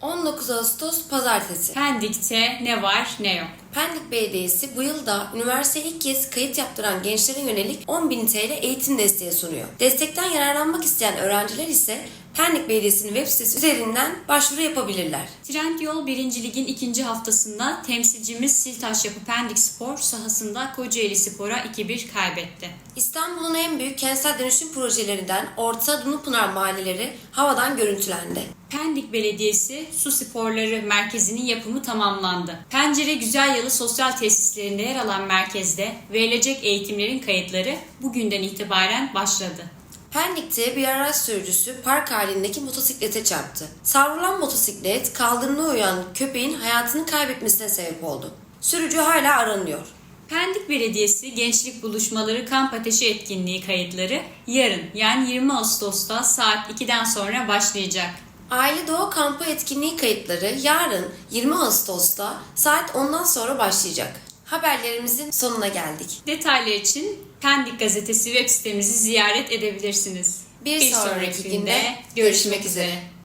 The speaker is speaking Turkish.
19 Ağustos Pazartesi. Pendik'te ne var ne yok. Pendik Belediyesi bu yıl da üniversiteye ilk kez kayıt yaptıran gençlere yönelik 10.000 TL eğitim desteği sunuyor. Destekten yararlanmak isteyen öğrenciler ise Pendik Belediyesi'nin web sitesi üzerinden başvuru yapabilirler. Trendyol 1. Lig'in ikinci haftasında temsilcimiz Siltaş Yapı Pendik Spor sahasında Kocaeli Spor'a 2-1 kaybetti. İstanbul'un en büyük kentsel dönüşüm projelerinden Orta Dumlupınar mahalleleri havadan görüntülendi. Pendik Belediyesi Su Sporları Merkezi'nin yapımı tamamlandı. Pencere Güzel Yalı Sosyal Tesislerinde yer alan merkezde verilecek eğitimlerin kayıtları bugünden itibaren başladı. Pendik'te bir araç sürücüsü park halindeki motosiklete çarptı. Savrulan motosiklet kaldırımda uyuyan köpeğin hayatını kaybetmesine sebep oldu. Sürücü hala aranıyor. Pendik Belediyesi Gençlik Buluşmaları Kamp Ateşi Etkinliği kayıtları yarın yani 20 Ağustos'ta saat 2'den sonra başlayacak. Aile Doğa Kampı etkinliği kayıtları yarın 20 Ağustos'ta saat 10'dan sonra başlayacak. Haberlerimizin sonuna geldik. Detaylar için Pendik Gazetesi web sitemizi ziyaret edebilirsiniz. Bir sonraki günde görüşmek üzere.